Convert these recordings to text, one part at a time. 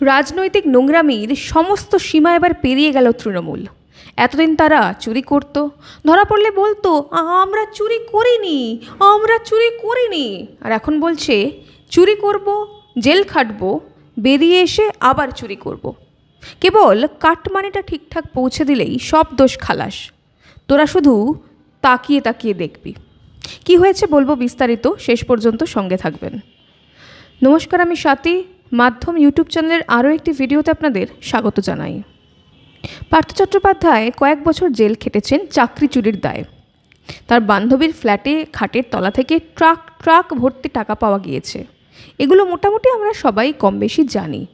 রাজনৈতিক নোংরামির সমস্ত সীমা এবার পেরিয়ে গেল তৃণমূল। এতদিন তারা চুরি করত। ধরা পড়লে বলতো, আমরা চুরি করিনি, আমরা চুরি করিনি। আর এখন বলছে, চুরি করব, জেল খাটবো, বেরিয়ে এসে আবার চুরি করব। কেবল কাটমানিটা ঠিকঠাক পৌঁছে দিলেই সব দোষ খালাস। তোরা শুধু তাকিয়ে তাকিয়ে দেখবি। কি হয়েছে বলব বিস্তারিত, শেষ পর্যন্ত সঙ্গে থাকবেন। নমস্কার, আমি স্বাতি। মাধ্যম ইউটিউব চ্যানেলের আরও একটি ভিডিওতে আপনাদের স্বাগত জানাই। পার্থ চট্টোপাধ্যায় কয়েক বছর জেল খেটেছেন চাকরি চুরির দায়ে। তার বান্ধবীর ফ্ল্যাটে, খাটের তলা থেকে ট্রাক ট্রাক ভর্তি টাকা পাওয়া গিয়েছে। এগুলো মোটামুটি আমরা সবাই কম বেশি জানি।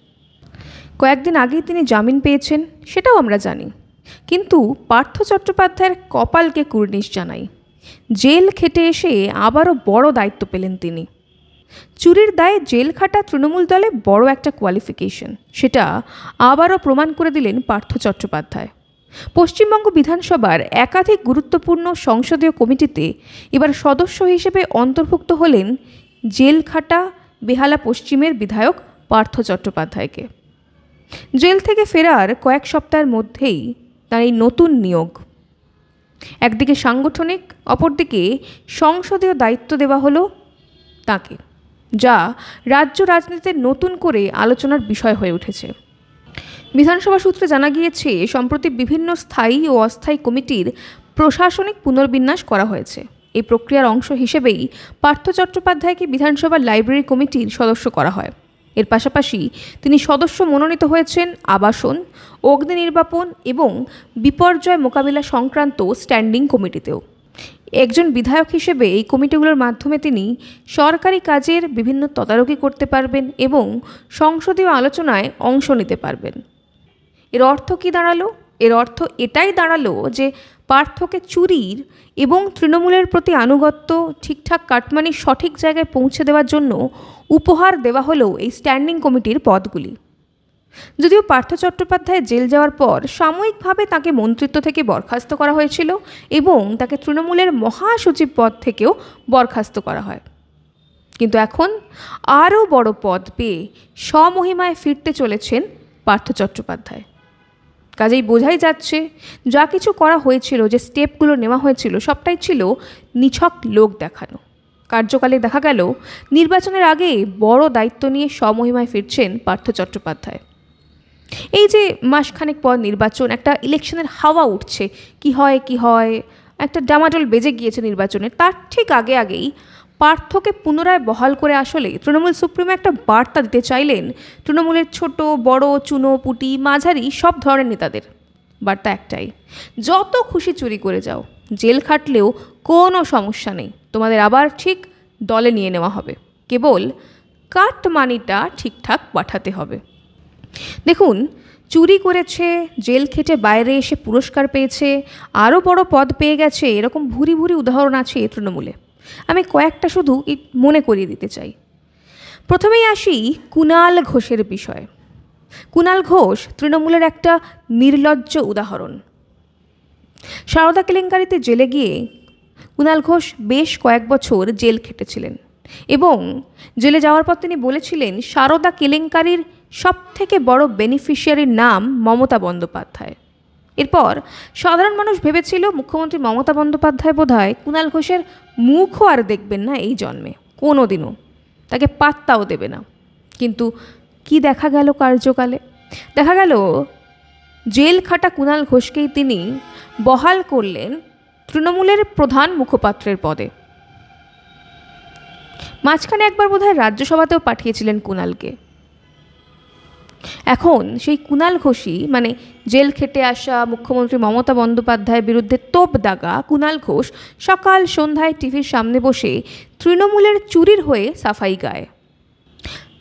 কয়েকদিন আগেই তিনি জামিন পেয়েছেন, সেটাও আমরা জানি। কিন্তু পার্থ চট্টোপাধ্যায়ের কপালকে কুর্নিশ জানাই। জেল খেটে এসে আবারও বড় দায়িত্ব পেলেন তিনি। চুরির দায়ে জেল খাটা তৃণমূল দলে বড় একটা কোয়ালিফিকেশন সেটা আবারও প্রমাণ করে দিলেন পার্থ চট্টোপাধ্যায়। পশ্চিমবঙ্গ বিধানসভার একাধিক গুরুত্বপূর্ণ সংসদীয় কমিটিতে এবার সদস্য হিসেবে অন্তর্ভুক্ত হলেন জেল খাটা বেহালা পশ্চিমের বিধায়ক পার্থ চট্টোপাধ্যায়কে। জেল থেকে ফেরার কয়েক সপ্তাহের মধ্যেই তার এই নতুন নিয়োগ। একদিকে সাংগঠনিক, অপরদিকে সংসদীয় দায়িত্ব দেওয়া হলো তাকে। যা রাজ্য রাজনীতিতে নতুন করে আলোচনার বিষয় হয়ে উঠেছে। বিধানসভা সূত্রে জানা গিয়েছে, সম্প্রতি বিভিন্ন স্থায়ী ও অস্থায়ী কমিটির প্রশাসনিক পুনর্বিন্যাস করা হয়েছে। এই প্রক্রিয়ার অংশ হিসেবেই পার্থ চট্টোপাধ্যায়কে বিধানসভার লাইব্রেরি কমিটির সদস্য করা হয়। এর পাশাপাশি তিনি সদস্য মনোনীত হয়েছেন আবাসন অগ্নি নির্বাপন এবং বিপর্যয় মোকাবিলা সংক্রান্ত স্ট্যান্ডিং কমিটিতেও। একজন বিধায়ক হিসেবে এই কমিটিগুলোর মাধ্যমে তিনি সরকারি কাজের বিভিন্ন তদারকি করতে পারবেন এবং সংসদীয় আলোচনায় অংশ নিতে পারবেন। এর অর্থ কী দাঁড়াল? এর অর্থ এটাই দাঁড়াল যে পার্থকে চুরির এবং তৃণমূলের প্রতি আনুগত্য, ঠিকঠাক কাটমানি সঠিক জায়গায় পৌঁছে দেওয়ার জন্য উপহার দেওয়া হলো এই স্ট্যান্ডিং কমিটির পদগুলি। যদিও পার্থ চট্টোপাধ্যায় জেল যাওয়ার পর সাময়িকভাবে তাকে মন্ত্রিত্ব থেকে বরখাস্ত করা হয়েছিল এবং তাকে তৃণমূলের মহাসচিব পদ থেকেও বরখাস্ত করা হয়। কিন্তু এখন আরও বড় পদ পেয়ে স্বমহিমায় ফিরতে চলেছেন পার্থ চট্টোপাধ্যায়। কাজেই বোঝাই যাচ্ছে, যা কিছু করা হয়েছিল, যে স্টেপগুলো নেওয়া হয়েছিল, সবটাই ছিল নিছক লোক দেখানো। কার্যকালে দেখা গেল, নির্বাচনের আগে বড় দায়িত্ব নিয়ে স্বমহিমায় ফিরছেন পার্থ চট্টোপাধ্যায়। এই যে মাসখানেক পর নির্বাচন, একটা ইলেকশনের হাওয়া উঠছে। কি হয় কি হয়? একটা ডামাডোল বেজে গিয়েছে নির্বাচনে। তার ঠিক আগে আগেই পার্থকে পুনরায় বহাল করে আসলে তৃণমূল সুপ্রিমো একটা বার্তা দিতে চাইলেন। তৃণমূলের ছোট, বড়, চুনো, পুটি, মাঝারি সব ধরনের নেতাদের। বার্তা একটাই, যত খুশি চুরি করে যাও, জেল খাটলেও কোনো সমস্যা নেই। তোমাদের আবার ঠিক দলে নিয়ে নেওয়া হবে। কেবল কাট মানিটা ঠিকঠাক পাঠাতে হবে। দেখুন, চুরি করেছে, জেল খেটে বাইরে এসে পুরস্কার পেয়েছে আরও বড় পদ পেয়ে গেছে, এরকম ভুরি ভুরি উদাহরণ আছে এই তৃণমূলে। আমি কয়েকটা শুধু মনে করিয়ে দিতে চাই। প্রথমেই আসি কুণাল ঘোষের বিষয়। কুণাল ঘোষ তৃণমূলের একটা নির্লজ্জ উদাহরণ। সারদা কেলেঙ্কারিতে জেলে গিয়ে কুণাল ঘোষ বেশ কয়েক বছর জেল খেটেছিলেন এবং জেলে যাওয়ার পর তিনি বলেছিলেন, সারদা কেলেঙ্কারির সব থেকে বড় বেনিফিশিয়ারির নাম মমতা বন্দ্যোপাধ্যায়। এরপর সাধারণ মানুষ ভেবেছিল মুখ্যমন্ত্রী মমতা বন্দ্যোপাধ্যায় বোধহয় কুণাল ঘোষের মুখও আর দেখবেন না এই জন্মে কোনো দিনও তাকে পাত্তাও দেবে না। কিন্তু কি দেখা গেল কার্যকালে? দেখা গেল জেল খাটা কুণাল ঘোষকেই তিনি বহাল করলেন তৃণমূলের প্রধান মুখপাত্রের পদে। মাঝখানে একবার বোধহয় রাজ্যসভাতেও পাঠিয়েছিলেন কুণালকে এখন সেই কুণাল ঘোষই মানে জেল খেটে আসা মুখ্যমন্ত্রী মমতা বন্দ্যোপাধ্যায়ের বিরুদ্ধে তোপ দাগা কুণাল ঘোষ সকাল সন্ধ্যায় টিভির সামনে বসে তৃণমূলের চুরির হয়ে সাফাই গায়।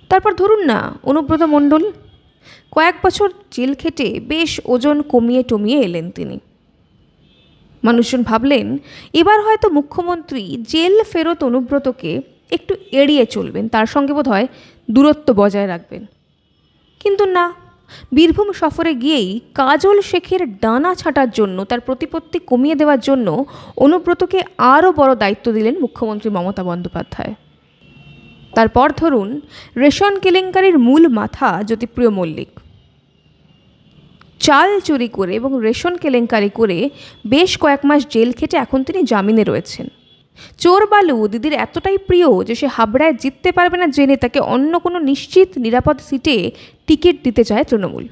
তারপর ধরুন না, অনুব্রত মণ্ডল, কয়েক বছর জেল খেটে বেশ ওজন কমিয়ে টমিয়ে এলেন তিনি। মানুষজন ভাবলেন, এবার হয়তো মুখ্যমন্ত্রী জেল ফেরত অনুব্রতকে একটু এড়িয়ে চলবেন, তার সঙ্গে বোধ হয় দূরত্ব বজায় রাখবেন। কিন্তু না, বীরভূম সফরে গিয়েই কাজল শেখের ডানা ছাঁটার জন্য, তার প্রতিপত্তি কমিয়ে দেওয়ার জন্য অনুব্রতকে আরও বড় দায়িত্ব দিলেন মুখ্যমন্ত্রী মমতা বন্দ্যোপাধ্যায়। তারপর ধরুন, রেশন কেলেঙ্কারির মূল মাথা জ্যোতিপ্রিয় মল্লিক। চাল চুরি করে এবং রেশন কেলেঙ্কারি করে বেশ কয়েক মাস জেল খেটে এখন তিনি জামিনে রয়েছেন। চোর বালু দিদির এতটাই প্রিয় যে সে হাবড়ায় জিততে পারবে না জেনে তাকে অন্য কোনো নিশ্চিত নিরাপদ সিটে টিকিট দিতে চায় তৃণমূল।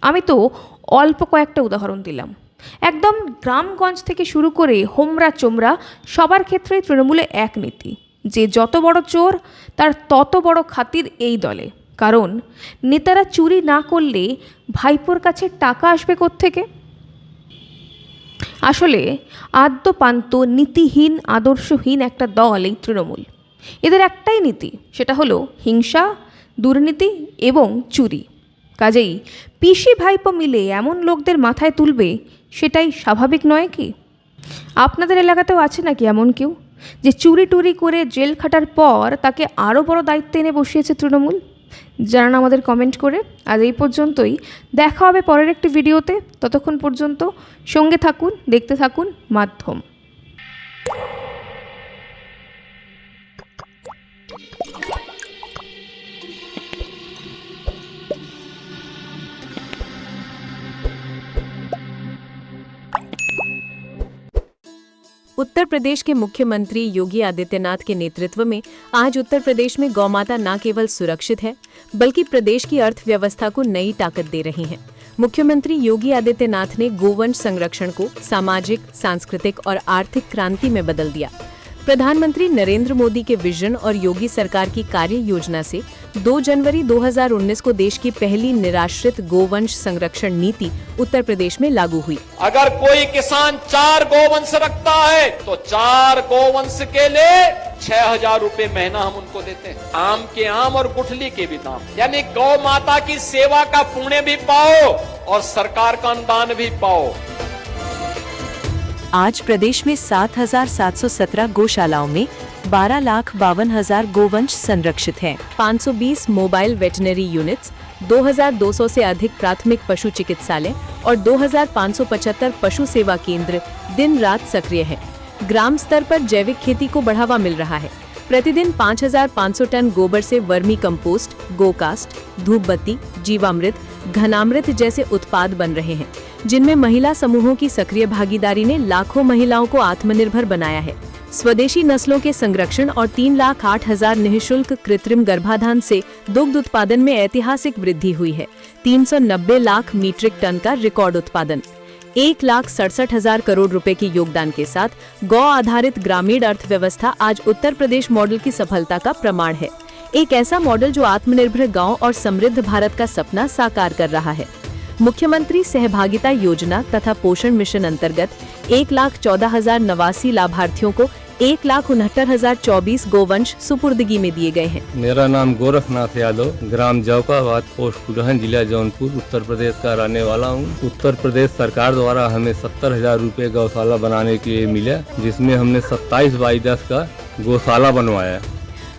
আমি তো অল্প কয়েকটা উদাহরণ দিলাম। একদম গ্রামগঞ্জ থেকে শুরু করে হোমরা চোমরা সবার ক্ষেত্রেই তৃণমূলে এক নীতি, যে যত বড় চোর, তার তত বড় খাতির এই দলে। কারণ নেতারা চুরি না করলে ভাইপোর কাছে টাকা আসবে থেকে আসলে আদ্যপান্ত নীতিহীন, আদর্শহীন একটা দল এই তৃণমূল। এদের একটাই নীতি, সেটা হলো হিংসা, দুর্নীতি এবং চুরি। কাজেই পিসি ভাইপো মিলে এমন লোকদের মাথায় তুলবে, সেটাই স্বাভাবিক নয় কি? আপনাদের এলাকাতেও আছে নাকি এমন কেউ, যে চুরি টুরি করে জেল খাটার পর তাকে আরও বড় দায়িত্ব এনে বসিয়েছে তৃণমূল? জানান আমাদের কমেন্ট করে। আর এই পর্যন্তই। দেখা হবে পরের একটি ভিডিওতে ততক্ষণ পর্যন্ত সঙ্গে থাকুন, দেখতে থাকুন, মাধ্যম। उत्तर प्रदेश के मुख्यमंत्री योगी आदित्यनाथ के नेतृत्व में आज उत्तर प्रदेश में गौमाता न केवल सुरक्षित है, बल्कि प्रदेश की अर्थव्यवस्था को नई ताकत दे रही है। मुख्यमंत्री योगी आदित्यनाथ ने गोवंश संरक्षण को सामाजिक, सांस्कृतिक और आर्थिक क्रांति में बदल दिया। प्रधानमंत्री नरेंद्र मोदी के विजन और योगी सरकार की कार्य योजना से 2 जनवरी 2019 को देश की पहली निराश्रित गोवंश संरक्षण नीति उत्तर प्रदेश में लागू हुई। अगर कोई किसान चार गोवंश रखता है तो चार गोवंश के लिए छह हज़ार रूपए महीना हम उनको देते हैं। आम के आम और गुठली के भी दाम। यानी गौ माता की सेवा का पुण्य भी पाओ और सरकार का अनुदान भी पाओ। आज प्रदेश में 7,717 गौशालाओं में बारह लाख बावन हज़ार गोवंश संरक्षित हैं। 520 मोबाइल वेटनरी यूनिट्स 2,200 से अधिक प्राथमिक पशु चिकित्सालय और 2,575 पशु सेवा केंद्र दिन रात सक्रिय हैं। ग्राम स्तर पर जैविक खेती को बढ़ावा मिल रहा है प्रतिदिन 5,500 टन गोबर से वर्मी कंपोस्ट गोकास्ट धूप बत्ती जीवामृत घनामृत जैसे उत्पाद बन रहे हैं जिनमें महिला समूहों की सक्रिय भागीदारी ने लाखों महिलाओं को आत्मनिर्भर बनाया है स्वदेशी नस्लों के संरक्षण और तीन लाख आठ हज़ार निःशुल्क कृत्रिम गर्भाधान से दुग्ध उत्पादन में ऐतिहासिक वृद्धि हुई है। 390 लाख मीट्रिक टन का रिकॉर्ड उत्पादन। एक लाख सड़सठ हज़ार करोड़ रुपए के योगदान के साथ गौ आधारित ग्रामीण अर्थव्यवस्था आज उत्तर प्रदेश मॉडल की सफलता का प्रमाण है। एक ऐसा मॉडल जो आत्मनिर्भर गाँव और समृद्ध भारत का सपना साकार कर रहा है। मुख्यमंत्री सहभागिता योजना तथा पोषण मिशन अंतर्गत एक लाख चौदह हज़ार नवासी लाभार्थियों को एक लाख उनहत्तर हज़ार चौबीस गोवंश सुपुर्दगी में दिए गए हैं। मेरा नाम गोरखनाथ यादव, ग्राम जौकाबाद, पोस्ट कुडहन जिला जौनपुर, उत्तर प्रदेश का रहने वाला हूँ। उत्तर प्रदेश सरकार द्वारा हमें सत्तर हज़ार रूपए गौशाला बनाने के लिए मिला, जिसमें हमने सत्ताईस बाई दस का गौशाला बनवाया।